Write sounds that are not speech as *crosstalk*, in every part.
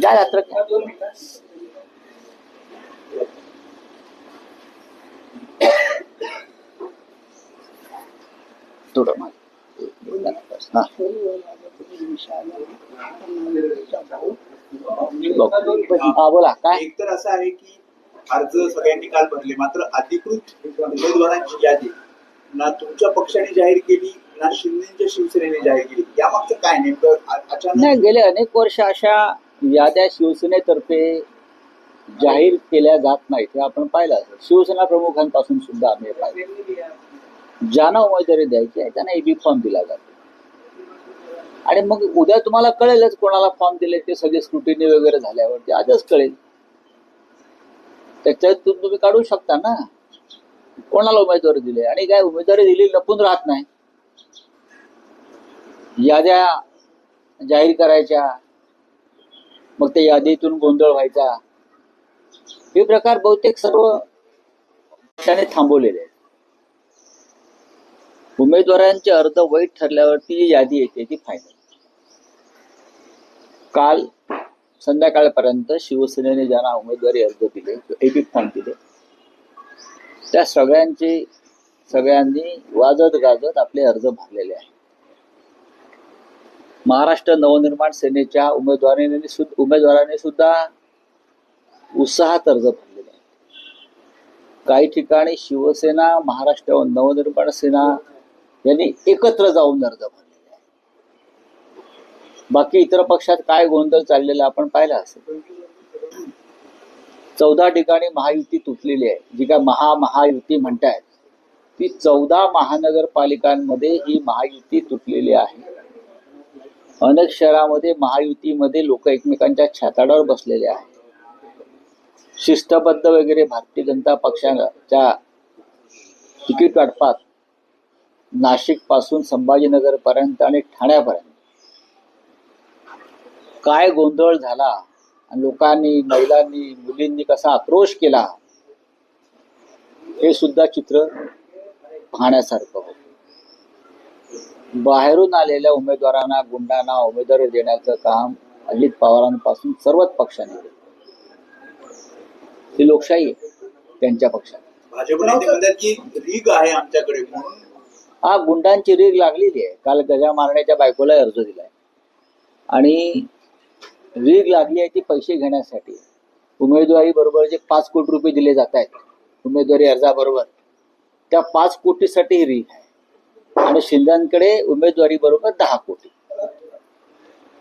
जा यात्रा थोडं. हा बोला काय एक तर असं आहे की अर्ज सगळ्यांनी काल भरले मात्र अधिकृत उमेदवारांची यादी. ना तुमच्या पक्षाने जाहीर केली ना शिंदेच्या शिवसेनेने जाहीर केली. यामागचं काय नेमकं? नाही अचानक गेले अनेक वर्ष अशा याद्या शिवसेनेतर्फे जाहीर केल्या जात नाहीत. हे आपण पाहिलं असेल. शिवसेना प्रमुखांपासून सुद्धा आम्ही पाहिलं. ज्यांना उमेदवारी द्यायची आहे त्यांना एबी फॉर्म दिला जातो. आणि मग उद्या तुम्हाला कळेलच कोणाला फॉर्म दिले ते सगळे स्क्रुटिनी वगैरे झाल्यावर ते आजच कळेल. त्याच्यातून तुम्ही काढू शकता ना. कोणाला उमेदवारी दिली? आणि काय उमेदवारी दिली लपून राहत नाही. याद्या जाहीर करायच्या मग त्या यादीतून गोंधळ व्हायचा. हे प्रकार बहुतेक सर्व पक्षाने थांबवलेले आहेत. उमेदवारांचे अर्ज वैध ठरल्यावरती जी यादी येते ती फायनल काल संध्याकाळपर्यंत शिवसेनेने ज्यांना उमेदवारी अर्ज दिले एपी फॉर्म दिले. त्या सगळ्यांचे सगळ्यांनी वाजत गाजत आपले अर्ज भरलेले आहेत. महाराष्ट्र नवनिर्माण सेनेच्या उमेदवाराने सुद्धा उमेदवाराने सुद्धा उत्साहात अर्ज भरलेले आहेत. काही ठिकाणी शिवसेना महाराष्ट्र नवनिर्माण सेना यांनी एकत्र जाऊन अर्ज भरलेले आहेत. बाकी इतर पक्षात काय गोंधळ चाललेला आपण पाहिला असेल. चौदा ठिकाणी महायुती तुटलेली आहे. जी काय महा महायुती म्हणतायत. ती चौदा महानगरपालिकांमध्ये ही महायुती तुटलेली आहे. अनेक शहरामध्ये महायुतीमध्ये लोक एकमेकांच्या छाताडावर बसलेले आहेत. शिस्तबद्ध वगैरे भारतीय जनता पक्षाच्या तिकीट वाटपात नाशिकपासून संभाजीनगर पर्यंत आणि ठाण्यापर्यंत. काय गोंधळ झाला? लोकांनी महिलांनी मुलींनी कसा आक्रोश केला हे सुद्धा चित्र पाहण्यासारखं होतं. बाहेरून आलेल्या उमेदवारांना गुंडांना उमेदवारी देण्याचं काम अजित पवारांपासून सर्वच पक्षाने केलं. ही लोकशाही आहे त्यांच्या म्हणून. हा गुंडांची रीग लागलेली आहे. काल गजा मारण्याच्या बायकोला अर्ज दिलाय. आणि रीग लागली आहे ती पैसे घेण्यासाठी. उमेदवारी बरोबर जे पाच कोटी रुपये दिले जात आहेत उमेदवारी अर्जाबरोबर त्या पाच कोटीसाठी ही रीग आहे. आणि शिंदेकडे उमेदवारी बरोबर दहा कोटी.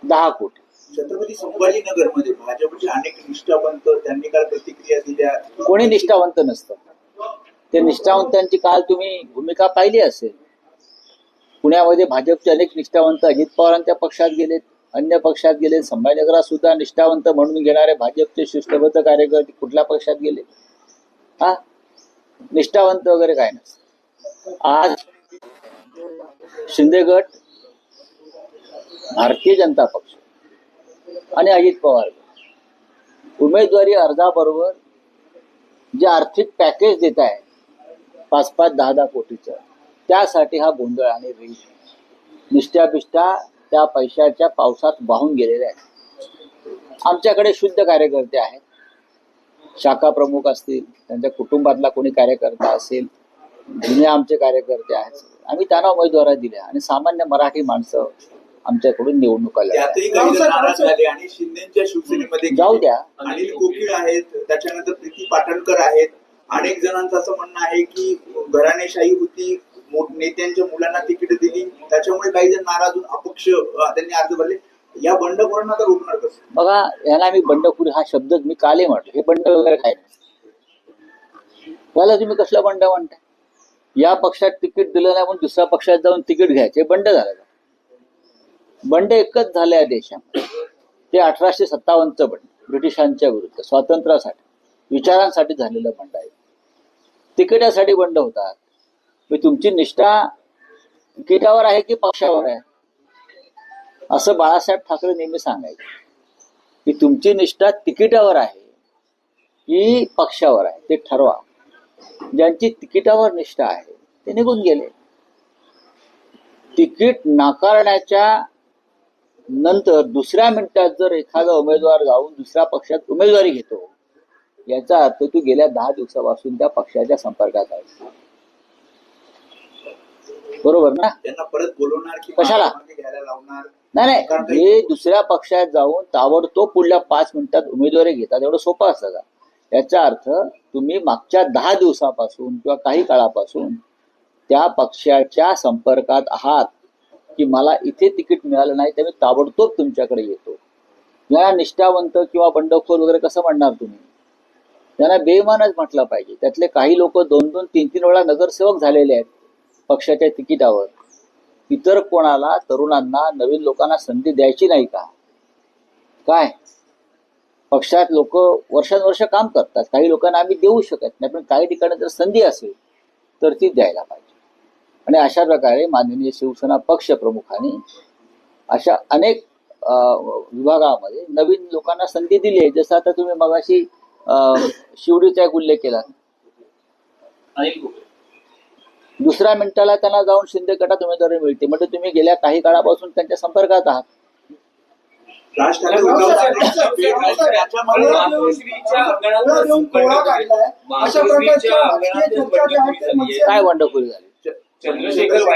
दहा कोटी. छत्रपती संभाजीनगरमध्ये भाजपचे अनेक निष्ठावंत त्यांनी काल प्रतिक्रिया दिल्या? कोणी निष्ठावंत नसतं. ते निष्ठावंतांची काल तुम्ही भूमिका पाहिली असेल. पुण्यामध्ये भाजपचे अनेक निष्ठावंत अजित पवारांच्या पक्षात गेलेत. अन्य पक्षात गेले. संभाजीनगरात सुद्धा निष्ठावंत म्हणून घेणारे भाजपचे शिष्टबद्ध कार्यकर्ते कुठल्या पक्षात गेले? हा? निष्ठावंत वगैरे काय नसतं आज शिंदे गट भारतीय जनता पक्ष आणि अजित पवार उमेदवारी अर्जाबरोबर जे आर्थिक पॅकेज देत आहे पाच पाच दहा दहा कोटीचं त्यासाठी हा गोंधळ आणि रीत निष्ठा बिष्ठा त्या पैशाच्या पावसात वाहून गेलेल्या आहेत. आमच्याकडे शुद्ध कार्यकर्ते आहेत. शाखा प्रमुख असतील त्यांच्या कुटुंबातला कोणी कार्यकर्ता असेल जुने आमचे कार्यकर्ते आहेत. आम्ही त्यांना उमेदवारी दिल्या आणि सामान्य मराठी माणसं आमच्याकडून निवडणुका शिवसेनेमध्ये जाऊ द्या. अनिल कोकीळ आहेत त्याच्यानंतर प्रीती पाटणकर आहेत. अनेक जणांचं असं म्हणणं आहे की घराणेशाही होती नेत्यांच्या मुलांना तिकीट दिली. त्याच्यामुळे काही जण नाराज अपक्ष त्यांनी अर्ज भरले. या बंडखोरांना तर रोखणार कसं? बघा याला मी बंडखोरी हा शब्द मी काले म्हटलं. हे बंड वगैरे काय? याला तुम्ही कसलं बंड म्हणताय? या पक्षात तिकीट दिलं नाही म्हणून दुसऱ्या पक्षात जाऊन तिकीट घ्यायचे. बंड झालं बंड एकच झालं या देशात ते अठराशे सत्तावन्नचं बंड. ब्रिटिशांच्या विरुद्ध. स्वातंत्र्यासाठी. विचारांसाठी झालेलं बंड आहे. तिकिटासाठी बंड होतात. मी तुमची निष्ठा तिकिटावर आहे की पक्षावर आहे? असं बाळासाहेब ठाकरे नेहमी सांगायचे. की तुमची निष्ठा तिकिटावर आहे की पक्षावर आहे ते ठरवा. ज्यांची तिकिटावर निष्ठा आहे ते निघून गेले. तिकीट नाकारण्याच्या नंतर दुसऱ्या मिनिटात जर एखादा उमेदवार जाऊन दुसऱ्या पक्षात उमेदवारी घेतो याचा अर्थ तू गेल्या दहा दिवसापासून त्या पक्षाच्या संपर्कात आहे. बरोबर ना? त्यांना परत बोलवणार की कशाला? मागे घ्यायला लावणार? नाही नाही. हे दुसऱ्या पक्षात जाऊन ताबडतोब पुढल्या पाच मिनिटात उमेदवारी घेतात. एवढं सोपं असतं का? याचा अर्थ तुम्ही मागच्या दहा दिवसापासून किंवा काही काळापासून त्या पक्षाच्या संपर्कात आहात की मला इथे तिकीट मिळालं नाही तर मी ताबडतोब तुमच्याकडे येतो. या निष्ठावंत किंवा बंडखोर वगैरे कसं म्हणणार तुम्ही? त्यांना बेमानच म्हटलं पाहिजे. त्यातले काही लोक दोन दोन तीन तीन वेळा नगरसेवक झालेले आहेत. पक्षाच्या तिकिटावर. इतर कोणाला तरुणांना नवीन लोकांना संधी द्यायची नाही का? काय? पक्षात लोक वर्षानुवर्ष काम करतात. काही लोकांना आम्ही देऊ शकत नाही पण काही ठिकाणी जर संधी असेल तर ती द्यायला पाहिजे. आणि अशा प्रकारे माननीय शिवसेना पक्ष प्रमुखांनी अशा अनेक अं, विभागामध्ये नवीन लोकांना संधी दिली आहे. जसं आता तुम्ही मगाशी शिवडीचा एक उल्लेख केला. दुसऱ्या मिनिटाला त्यांना जाऊन शिंदे गटात उमेदवारी मिळते. म्हणजे तुम्ही गेल्या काही काळापासून त्यांच्या संपर्कात आहात. काय बंडखोरी झाली? चंद्रशेखर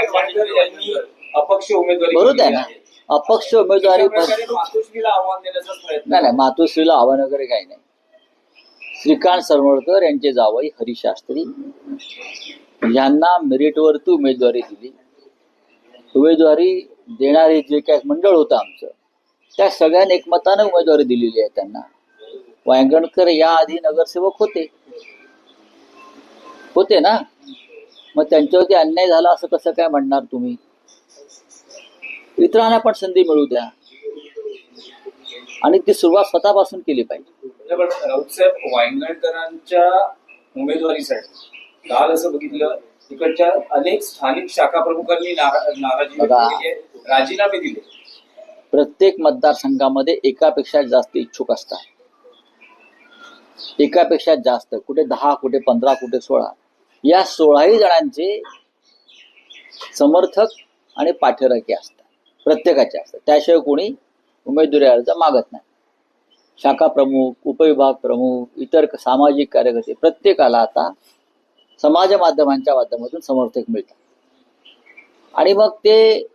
यांनी अपक्ष उमेदवारी बरोबर आहे ना. अपक्ष उमेदवारी अशा प्रकारे मातोश्रीला आव्हान देण्याचा प्रयत्न नाही नाही मातोश्रीला आव्हान वगैरे काही नाही. श्रीकांत सरमळकर यांचे जावई हरिशास्त्री यांना मेरिटवरती उमेदवारी दिली. उमेदवारी देणारे जे काय मंडळ होतं आमचं त्या सगळ्यांनी एकमतानं उमेदवारी दिलेली आहे त्यांना. वायंगणकर या आधी नगरसेवक होते. होते ना? मग त्यांच्यावरती अन्याय झाला असं कसं काय म्हणणार तुम्ही? इतरांना पण संधी मिळू द्या. आणि ती सुरुवात स्वतःपासून केली पाहिजे. पण राऊतसाहेब उमेदवारीसाठी काल असं बघितलं तिकडच्या अनेक स्थानिक शाखा प्रमुखांनी नारा- नाराजी आहे. राजीनामे दिले. प्रत्येक मतदारसंघामध्ये एकापेक्षा जास्त इच्छुक असतात. एकापेक्षा जास्त कुठे दहा कुठे पंधरा कुठे सोळा. या सोळाही जणांचे समर्थक आणि पाठीराखे असतात. प्रत्येकाचे असतात. त्याशिवाय कोणी उमेदवारी अर्ज मागत नाही. शाखा प्रमुख उपविभाग प्रमुख इतर सामाजिक कार्यकर्ते प्रत्येकाला आता समाज माध्यमांच्या माध्यमातून समर्थक मिळतात. आणि मग ते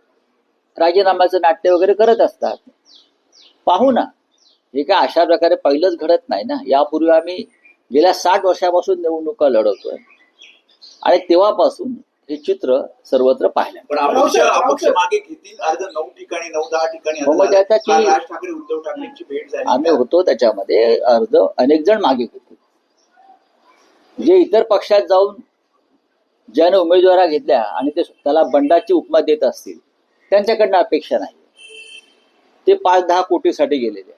राजीनाम्याचं नाट्य वगैरे करत असतात. पाहू ना हे काय अशा प्रकारे पहिलंच घडत नाही ना? यापूर्वी आम्ही गेल्या साठ वर्षापासून निवडणुका लढवतोय. आणि तेव्हापासून हे चित्र सर्वत्र पाहिलं. पण अपक्ष अपक्ष मागे घेतील अर्ज नऊ ठिकाणी नऊ दहा ठिकाणी हो, झाली. आम्ही होतो त्याच्यामध्ये अर्ज अनेक जण मागे होते. जे इतर पक्षात जाऊन ज्याने उमेदवारा घेतल्या आणि ते त्याला बंडाची उपमा देत असतील त्यांच्याकडनं अपेक्षा नाही. ते पाच दहा कोटीसाठी गेलेले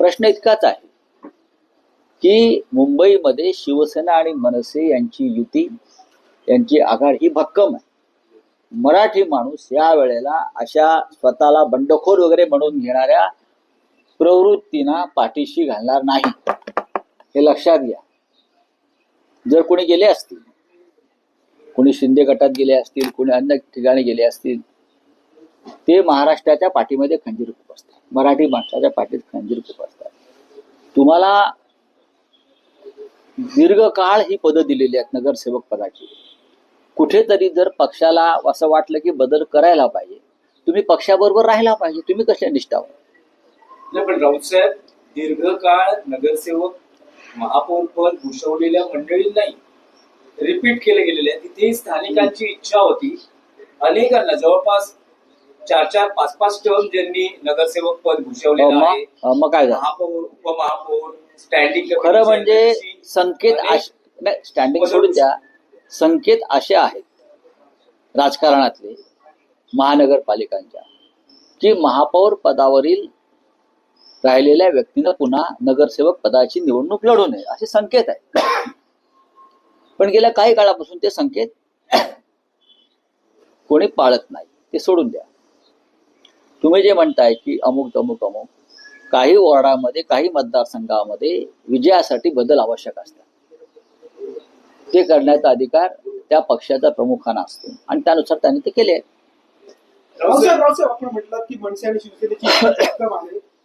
प्रश्न इतकाच आहे की मुंबईमध्ये शिवसेना आणि मनसे यांची युती यांची आघाडी ही भक्कम आहे. मराठी माणूस या वेळेला अशा स्वतःला बंडखोर वगैरे म्हणून घेणाऱ्या प्रवृत्तींना पाठीशी घालणार नाही. हे लक्षात घ्या. जर कोणी गेले असतील कोणी शिंदे गटात गेले असतील कोणी अन्य ठिकाणी गेले असतील ते महाराष्ट्राच्या पाठीमध्ये खंजीर खुपसतात मराठी माणसाच्या पाठीत खंजीर खुपसतात तुम्हाला दीर्घकाळ ही पदं दिलेली आहेत नगरसेवक पदाची. कुठेतरी जर पक्षाला असं वाटलं की बदल करायला पाहिजे तुम्ही पक्षाबरोबर राहायला पाहिजे तुम्ही कशा निष्ठावर पण राऊत साहेब दीर्घकाळ नगरसेवक महापौर पद भूषवलेल्या मंडळी नाही रिपीट केले गेलेले आहे तिथे स्थानिकांची इच्छा होती. अनेकांना जवळपास चार चार पाच पाच टर्म ज्यांनी नगरसेवक पद भूषवलेलं आहे. मग काय महापौर उपमहापौर स्टँडिंग खरं म्हणजे संकेत नाही स्टँडिंग सोडून द्या. संकेत असे आहेत राजकारणातले महानगरपालिकांच्या की महापौर पदावरील राहिलेल्या व्यक्तीनं पुन्हा नगरसेवक पदाची निवडणूक लढू नये असे संकेत आहेत. पण गेल्या काही काळापासून ते संकेत कोणी पाळत नाही ते सोडून द्या. तुम्ही जे म्हणताय की अमुक तमुक अमुक काही वॉर्डामध्ये काही मतदारसंघामध्ये विजयासाठी बदल आवश्यक असतात. ते करण्याचा अधिकार त्या पक्षाचा प्रमुखांना असतो आणि त्यानुसार त्यांनी ते केले. आपण म्हटलं की मनसे आणि शिवसेनेची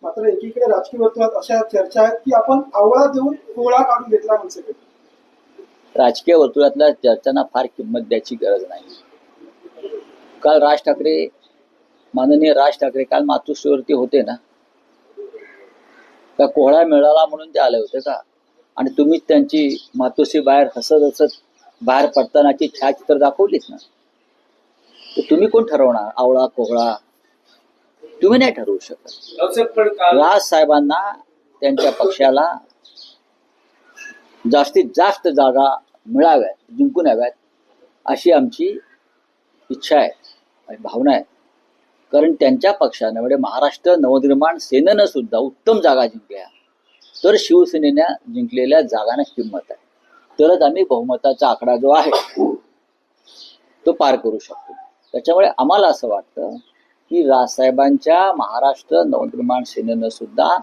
मात्र एकीकडे राजकीय वर्तुळात अशा चर्चा आहेत की आपण आवळा देऊन गोळा काढून घेतला मनसेकडे. राजकीय वर्तुळातल्या चर्चांना फार किंमत द्यायची गरज नाही. काल राज ठाकरे माननीय राज ठाकरे काल मातोश्रीवरती होते ना? का कोहळा मिळाला म्हणून ते आले होते का? आणि तुम्ही त्यांची मातोश्री बाहेर हसत हसत बाहेर पडतानाची छायाचित्र दाखवलीच ना? तुम्ही कोण ठरवणार? आवळा कोहळा? तुम्ही नाही ठरवू शकत. राज साहेबांना त्यांच्या पक्षाला जास्तीत जास्त जागा मिळाव्यात जिंकून याव्यात अशी आमची इच्छा आहे आणि भावना आहे. कारण त्यांच्या पक्षानं म्हणजे महाराष्ट्र नवनिर्माण सेनेनं सुद्धा उत्तम जागा जिंकल्या. तर शिवसेनेनं जिंकलेल्या जागांना किंमत आहे. तरच आम्ही बहुमताचा आकडा जो आहे तो पार करू शकतो. त्याच्यामुळे आम्हाला असं वाटतं की राजसाहेबांच्या महाराष्ट्र नवनिर्माण सेनेनं सुद्धा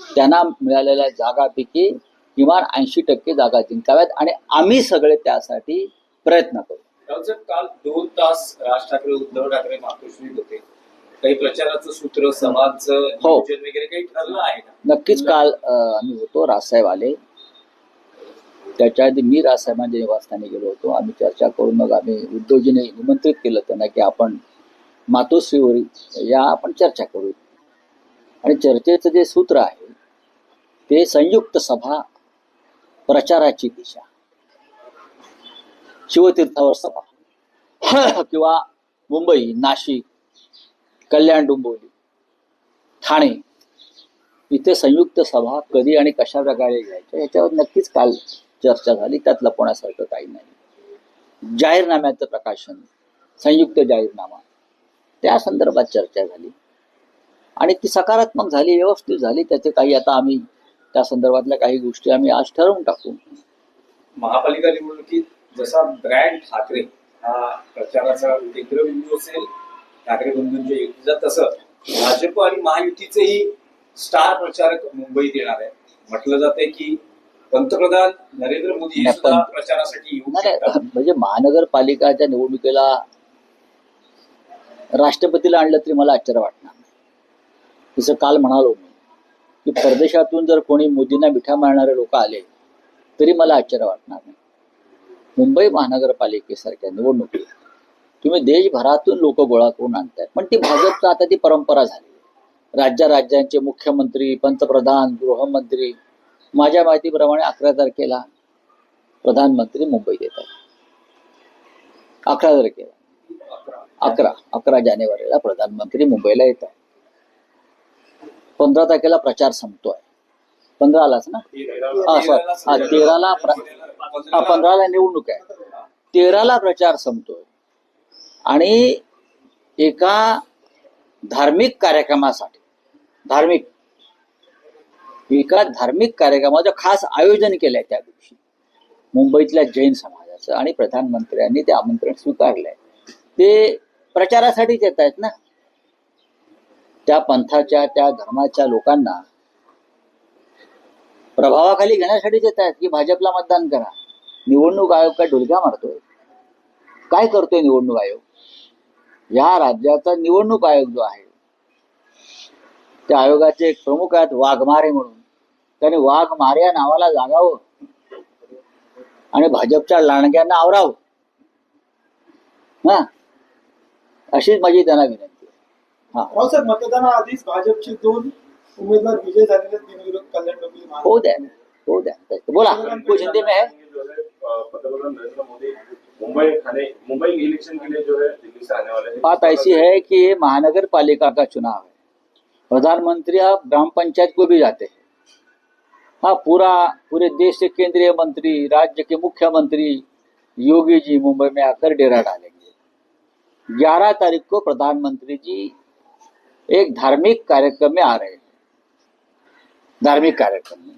त्यांना मिळालेल्या जागापैकी किमान ऐंशी टक्के जागा जिंकाव्यात आणि आम्ही सगळे त्यासाठी प्रयत्न करू. काल दोन तास राज ठाकरे उद्धव ठाकरे मातोश्रीत होते. काही प्रचाराचं सूत्र समाजचं हो. वगैरे काही ठरलं आहे नक्कीच काल आम्ही होतो राजसाहेब आले. त्याच्या आधी मी राजसाहेबांच्या निवासस्थानी गेलो होतो. आम्ही चर्चा करून मग आम्ही उद्योजीने निमंत्रित केलं त्यांना की आपण मातोश्रीवरी या आपण चर्चा करू आणि चर्चेचं जे सूत्र आहे ते संयुक्त सभा प्रचाराची दिशा. शिवतीर्थावर सभा. किंवा मुंबई नाशिक कल्याण डोंबिवली ठाणे इथे संयुक्त सभा कधी आणि कशा प्रकारे घ्यायच्या याच्यावर नक्कीच काल चर्चा झाली. त्यात लपवण्यासारखं काही नाही. जाहीरनाम्याचं प्रकाशन संयुक्त जाहीरनामा. त्या संदर्भात चर्चा झाली. आणि ती सकारात्मक झाली व्यवस्थित झाली. त्याचे काही आता आम्ही त्या संदर्भातल्या काही गोष्टी आम्ही आज ठरवून टाकू. महापालिका निवडणुकीत जसा ब्रँड ठाकरे हा प्रचाराचा केंद्रबिंदू असेल ठाकरे बंधूंच्या युतीचा तसं भाजप आणि महायुतीचेही स्टार प्रचारक मुंबईत येणार आहे म्हटलं जातंय की पंतप्रधान नरेंद्र मोदी प्रचारासाठी म्हणजे महानगरपालिकाच्या निवडणुकीला राष्ट्रपतीला आणलं तरी मला आश्चर्य वाटणार नाही. जसं काल म्हणालो मी की परदेशातून जर कोणी मोदींना मिठा मारणारे लोक आले तरी मला आश्चर्य वाटणार नाही. मुंबई महानगरपालिकेसारख्या निवडणुकीत तुम्ही देशभरातून लोक गोळा करून आणताय पण ती भाजपचा आता ती परंपरा झाली. राज्या राज्यांचे मुख्यमंत्री पंतप्रधान गृहमंत्री माझ्या माहितीप्रमाणे अकरा तारखेला प्रधानमंत्री मुंबईत येत आहेत अकरा तारखेला. अकरा अकरा जानेवारीला प्रधानमंत्री मुंबईला येत आहे पंधरा तारखेला प्रचार संपतोय. पंधरालाच ना? हा सॉरी. हा तेराला हा पंधराला निवडणूक आहे. तेराला प्रचार संपतोय. आणि एका धार्मिक कार्यक्रमासाठी धार्मिक एका धार्मिक कार्यक्रमाचं खास आयोजन केलंय त्या दिवशी. मुंबईतल्या जैन समाजाचं आणि प्रधानमंत्र्यांनी ते आमंत्रण स्वीकारलंय. ते प्रचारासाठीच येत आहेत ना. त्या पंथाच्या त्या धर्माच्या लोकांना प्रभावाखाली घेण्यासाठीच येत आहेत की भाजपला मतदान करा. निवडणूक आयोग काय ढुलक्या मारतोय? काय करतोय निवडणूक आयोग? या राज्याचा निवडणूक आयोग जो आहे त्या आयोगाचे एक प्रमुख आहेत वाघमारे म्हणून. त्याने वाघमारे या नावाला जागावं आणि भाजपच्या लांडग्यांना आवरावं. हा? अशीच माझी त्यांना विनंती आहे. हा. मतदानाआधीच भाजपचे दोन उमेदवार विजय झालेले बिनविरोध कल्याण डोंबिवली हो द्या हो द्या. बोला कुछ हिंदी में है मुंबई मुंबई इलेक्शन के लिए जो है दिल्ली से आने वाले बात ऐसी है कि ये महानगर पालिका का चुनाव है। प्रधानमंत्री अब ग्राम पंचायत को भी जाते हैं। हाँ पूरा पूरे देश के केंद्रीय मंत्री राज्य के मुख्यमंत्री योगी जी मुंबई में आकर डेरा डालेंगे। ग्यारह तारीख को प्रधानमंत्री जी एक धार्मिक कार्यक्रम में आ रहे हैं। धार्मिक कार्यक्रम में।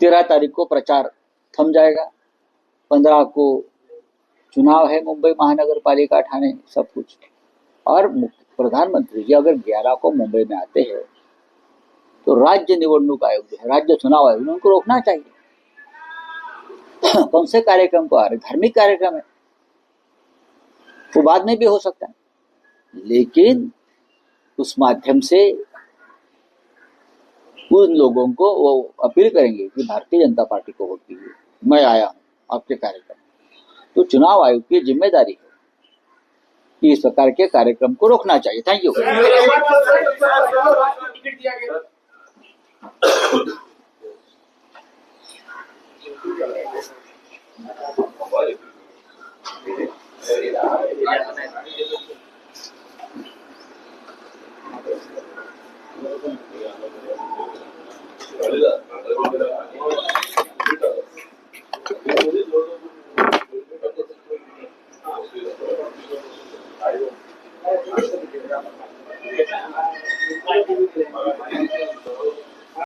तेरह तारीख को प्रचार थम जाएगा। पंद्रह को चुनाव है मुंबई महानगर पालिका ठाणे, सब कुछ। और प्रधानमंत्री जी अगर ग्यारह को मुंबई में आते हैं तो राज्य निवडणूक आयोग जो है, राज्य चुनाव आयोग, उनको रोकना चाहिए। *coughs* कौन से कार्यक्रम को आ रहे धार्मिक कार्यक्रम है। वो बाद में भी हो सकता है। लेकिन उस माध्यम से उन लोगों को वो अपील करेंगे कि भारतीय जनता पार्टी को वोट दीजिए। मैं आया हूँ आपके कार्यक्रम तो चुनाव आयोग की ज़िम्मेदारी है कि इस प्रकार के कार्यक्रम को रोकना चाहिए। Thank you